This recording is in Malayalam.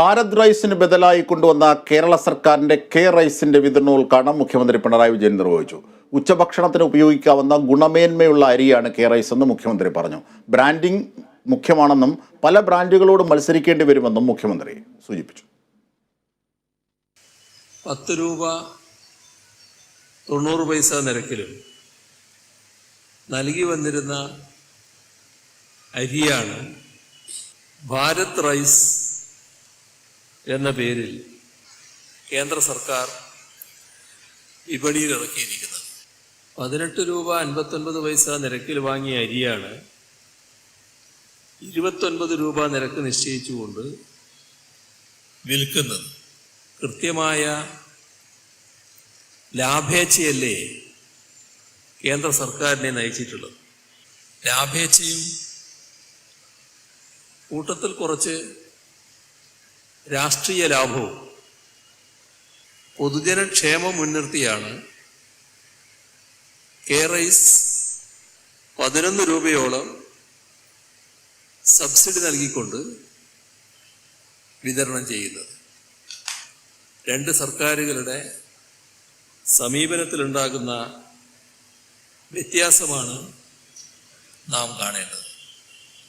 ഭാരത് റൈസിന് ബദലായി കൊണ്ടുവന്ന കേരള സർക്കാരിന്റെ കെ റൈസിന്റെ വിതരണോദ്ഘാടനം മുഖ്യമന്ത്രി പിണറായി വിജയൻ നിർവഹിച്ചു. ഉച്ചഭക്ഷണത്തിന് ഉപയോഗിക്കാവുന്ന ഗുണമേന്മയുള്ള അരിയാണ് കെ റൈസ് എന്ന് മുഖ്യമന്ത്രി പറഞ്ഞു. ബ്രാൻഡിംഗ് മുഖ്യമാണെന്നും പല ബ്രാൻഡുകളോട് മത്സരിക്കേണ്ടി വരുമെന്നും മുഖ്യമന്ത്രി സൂചിപ്പിച്ചു. പത്ത് രൂപ തൊണ്ണൂറ് പൈസ നിരക്കിലും നൽകി വന്നിരുന്ന അരിയാണ് ഭാരത് റൈസ് എന്ന പേരിൽ കേന്ദ്ര സർക്കാർ വിപണിയിൽ ഇറക്കിയിരിക്കുന്നത്. പതിനെട്ട് രൂപ അൻപത്തൊൻപത് പൈസ നിരക്കിൽ വാങ്ങിയ അരിയാണ് ഇരുപത്തൊൻപത് രൂപ നിരക്ക് നിശ്ചയിച്ചുകൊണ്ട് വിൽക്കുന്നത്. കൃത്യമായ ലാഭേച്ഛയല്ലേ കേന്ദ്ര സർക്കാരിനെ നയിച്ചിട്ടുള്ളത്. ലാഭേച്ഛയും കൂട്ടത്തിൽ കുറച്ച് രാഷ്ട്രീയ ലാഭവും പൊതുജനക്ഷേമം മുൻനിർത്തിയാണ് കെ റൈസ് പതിനൊന്ന് രൂപയോളം സബ്സിഡി നൽകിക്കൊണ്ട് വിതരണം ചെയ്യുന്നത്. രണ്ട് സർക്കാരുകളുടെ സമീപനത്തിലുണ്ടാകുന്ന വ്യത്യാസമാണ് നാം കാണേണ്ടത്.